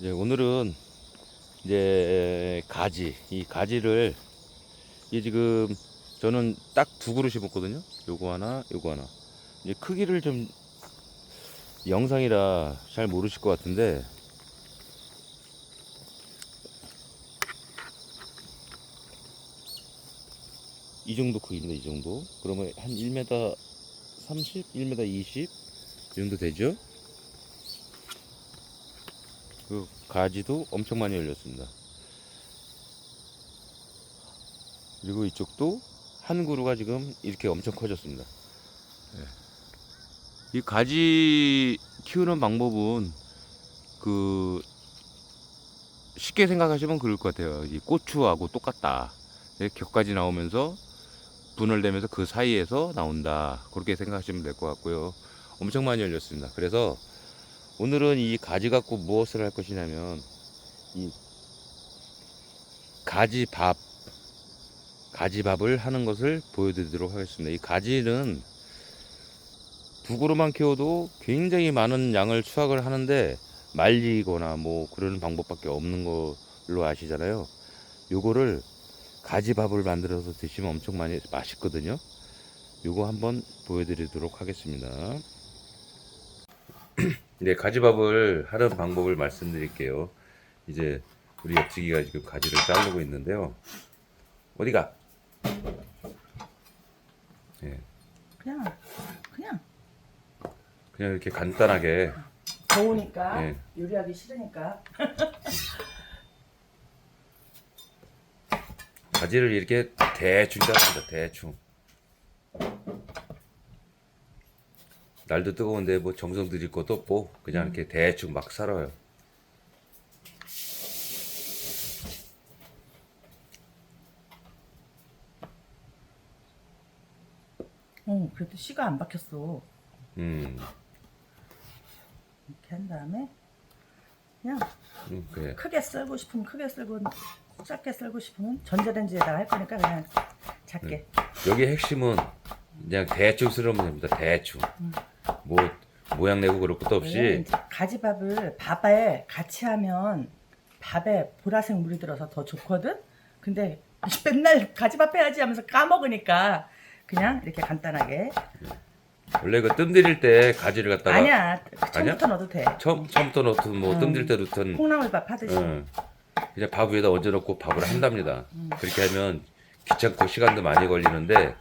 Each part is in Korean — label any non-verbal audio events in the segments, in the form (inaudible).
이제 오늘은 이제 가지 이 가지를 이게 지금 저는 딱 두 그루 심었거든요. 요거 하나, 요거 하나. 이제 크기를 좀 영상이라 잘 모르실 것 같은데 이 정도 크기입니다. 이 정도. 그러면 한 1m 30, 1m 20 이 정도 되죠? 그 가지도 엄청 많이 열렸습니다. 그리고 이쪽도 한 그루가 지금 이렇게 엄청 커졌습니다. 예. 이 가지 키우는 방법은 그 쉽게 생각하시면 그럴 것 같아요. 이 고추하고 똑같다. 이렇게 격가지 나오면서 분열되면서 그 사이에서 나온다. 그렇게 생각하시면 될 것 같고요. 엄청 많이 열렸습니다. 그래서 오늘은 이 가지 갖고 무엇을 할 것이냐면 이 가지밥 가지밥을 하는 것을 보여드리도록 하겠습니다. 이 가지는 두 그루만 키워도 굉장히 많은 양을 수확을 하는데 말리거나 뭐 그런 방법밖에 없는 걸로 아시잖아요. 요거를 가지밥을 만들어서 드시면 엄청 많이 맛있거든요. 요거 한번 보여드리도록 하겠습니다. (clears throat) 네, 가지밥을 하는 방법을 말씀드릴게요. 이제 우리 옆치기가 지금 가지를 자르고 있는데요. 어디가? 예, 그냥 그냥 그냥 이렇게 간단하게 더우니까 예. 요리하기 싫으니까 (laughs) 가지를 이렇게 대충 자릅니다. 대충. 날도 뜨거운데 뭐 정성 들일 것도 없고 그냥 이렇게 대충 막 썰어요. 어 그래도 씨가 안 박혔어 음, 이렇게 한 다음에 그냥 음 그래. 크게 썰고 싶으면 크게 썰고 작게 썰고 싶으면 전자레인지에다가 할 거니까 그냥 작게 여기 핵심은 그냥 대충 썰으면 됩니다. 대충. 뭐 모양 내고 그럴 것도 없이. 가지밥을 밥에 같이 하면 밥에 보라색 물이 들어서 더 좋거든? 근데 맨날 가지밥 해야지 하면서 까먹으니까 그냥 이렇게 간단하게. 원래 그 뜸 들일 때 가지를 갖다가 아니야. 처음부터 넣어도 돼. 처음 처음부터 넣든 뭐 음. 뜸들 때 넣든. 콩나물밥 하듯이. 응. 그냥 밥 위에다 얹어 놓고 밥을 한답니다. 그렇게 하면 귀찮고 시간도 많이 걸리는데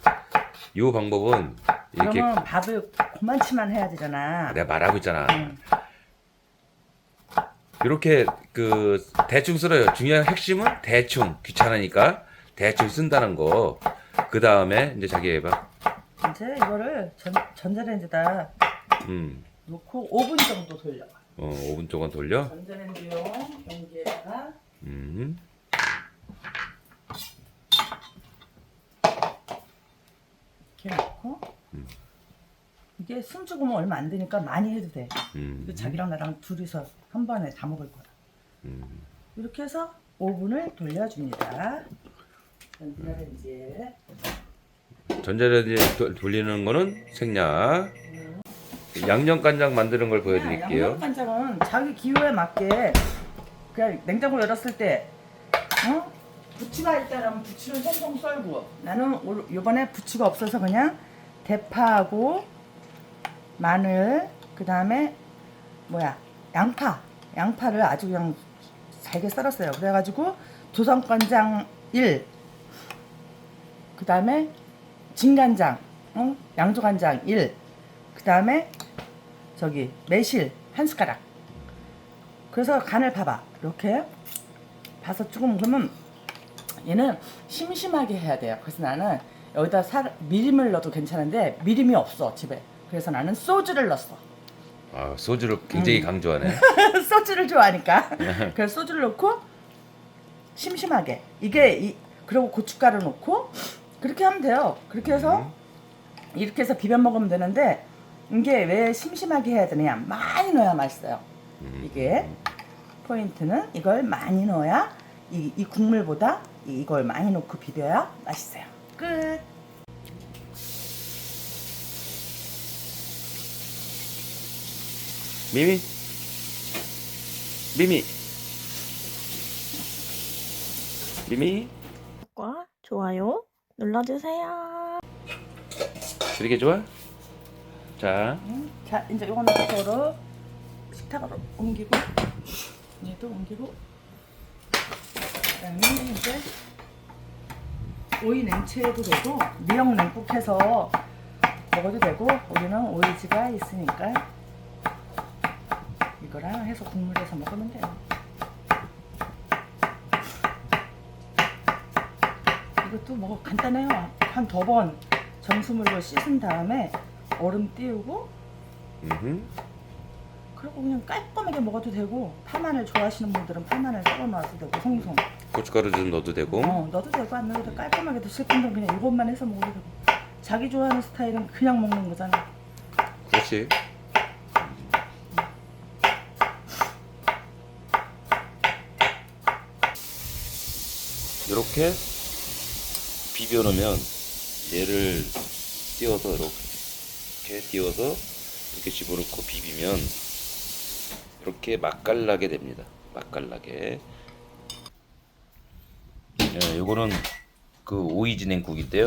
이 방법은 이렇게 그러면 밥을 그만치만 해야 되잖아. 내가 말하고 있잖아. 응. 이렇게 그 대충 썰어요. 중요한 핵심은 대충 귀찮으니까 대충 쓴다는 거. 그 다음에 이제 자기 해봐. 이제 이거를 전, 전자레인지에다 음, 놓고 5분 정도 돌려. 어, 5분 동안 돌려. 전자레인지용 용기에다가 음, 이렇게 놓고 이게 숨 죽으면 얼마 안 되니까 많이 해도 돼. 음, 그 자기랑 나랑 둘이서 한 번에 다 먹을 거야. 음. 이렇게 해서 5분을 돌려줍니다. 전자레인지에 전자레인지 도- 돌리는 거는 생략. 양념 간장 만드는 걸 보여드릴게요. 양념 간장은 자기 기호에 맞게 그냥 냉장고 열었을 때 어? 부추가 있다면 부추를 송송 썰고 나는 올- 요번에 부추가 없어서 그냥 대파하고 마늘 그 다음에 뭐야? 양파. 양파를 아주 그냥 잘게 썰었어요. 그래가지고 조선간장 1 그 다음에 진간장 어? 양조간장 1 그 다음에 저기 매실 한 숟가락. 그래서 간을 봐봐. 이렇게 봐서 조금 그러면 얘는 심심하게 해야 돼요. 그래서 나는 여기다 살, 미림을 넣어도 괜찮은데 미림이 없어 집에. 그래서 나는 소주를 넣었어. 아, 소주를 굉장히 강조하네. (laughs) 소주를 좋아하니까. (laughs) 그래서 소주를 넣고 심심하게. 이게 이, 그리고 고춧가루 넣고 그렇게 하면 돼요. 그렇게 해서 이렇게 해서 비벼 먹으면 되는데 이게 왜 심심하게 해야 되느냐. 많이 넣어야 맛있어요. 이게 포인트는 이걸 많이 넣어야 이, 이 국물보다 이- 이걸 많이 넣고 비벼야 맛있어요 끝. 미미? 미미? 미미? 구독과 좋아요 눌러주세요. 이렇게 좋아? 자. 자, 이제 이거는 그거로 식탁으로 옮기고, 얘도 옮기고, 그 다음에 이제 오이 냉채도 되고 미역 냉국 해서 먹어도 되고 우리는 오이지가 있으니까 이거랑 해서 국물에서 먹으면 돼요. 이것도 뭐 간단해요. 한 두 번 정수물로 씻은 다음에 얼음 띄우고. 그리고 그냥 깔끔하게 먹어도 되고 파마늘 좋아하시는 분들은 파마늘 썰어 놔도 되고 송송. 고춧가루 좀 넣어도 되고. 어 넣어도 되고 안 넣어도 되고 깔끔하게 드실 분들은 그냥 이것만 해서 먹어도 되고. 자기 좋아하는 스타일은 그냥 먹는 거잖아. 그렇지. 이렇게 비벼 놓으면 얘를 띄워서 이렇게 띄워서 이렇게 집어넣고 비비면 이렇게 맛깔나게 됩니다 맛깔나게 예, 요거는 그 오이 진행국인데요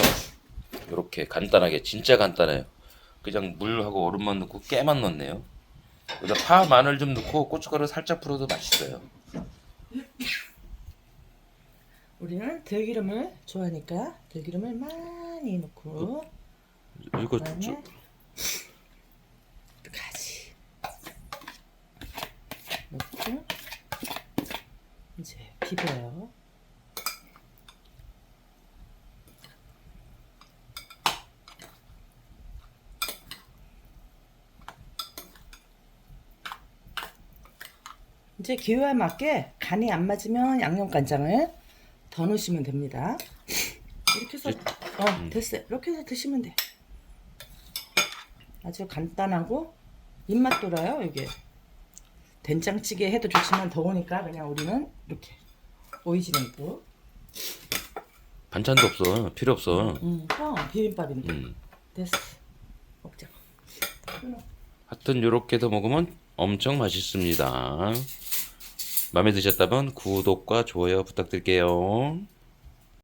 이렇게 간단하게 진짜 간단해요 그냥 물하고 얼음만 넣고 깨만 넣네요. 여기다 파, 마늘 좀 넣고 고춧가루 살짝 풀어도 맛있어요. 우리는 들기름을 좋아하니까 들기름을 많이 넣고 이거 그다음에 저, 가지 넣고 이제 비벼요. 이제 기호에 맞게 간이 안 맞으면 양념간장을 더 넣으시면 됩니다. 이렇게 해서 어 됐어요. 이렇게 해서 드시면 돼. 아주 간단하고 입맛 돌아요 이게 된장찌개 해도 좋지만 더우니까 그냥 우리는 이렇게 오이지 냉국 반찬도 없어. 필요 없어. 음, 어, 비빔밥인데 음. 됐어 먹자 하여튼 이렇게 해서 먹으면 엄청 맛있습니다. 마음에 드셨다면 구독과 좋아요 부탁드릴게요.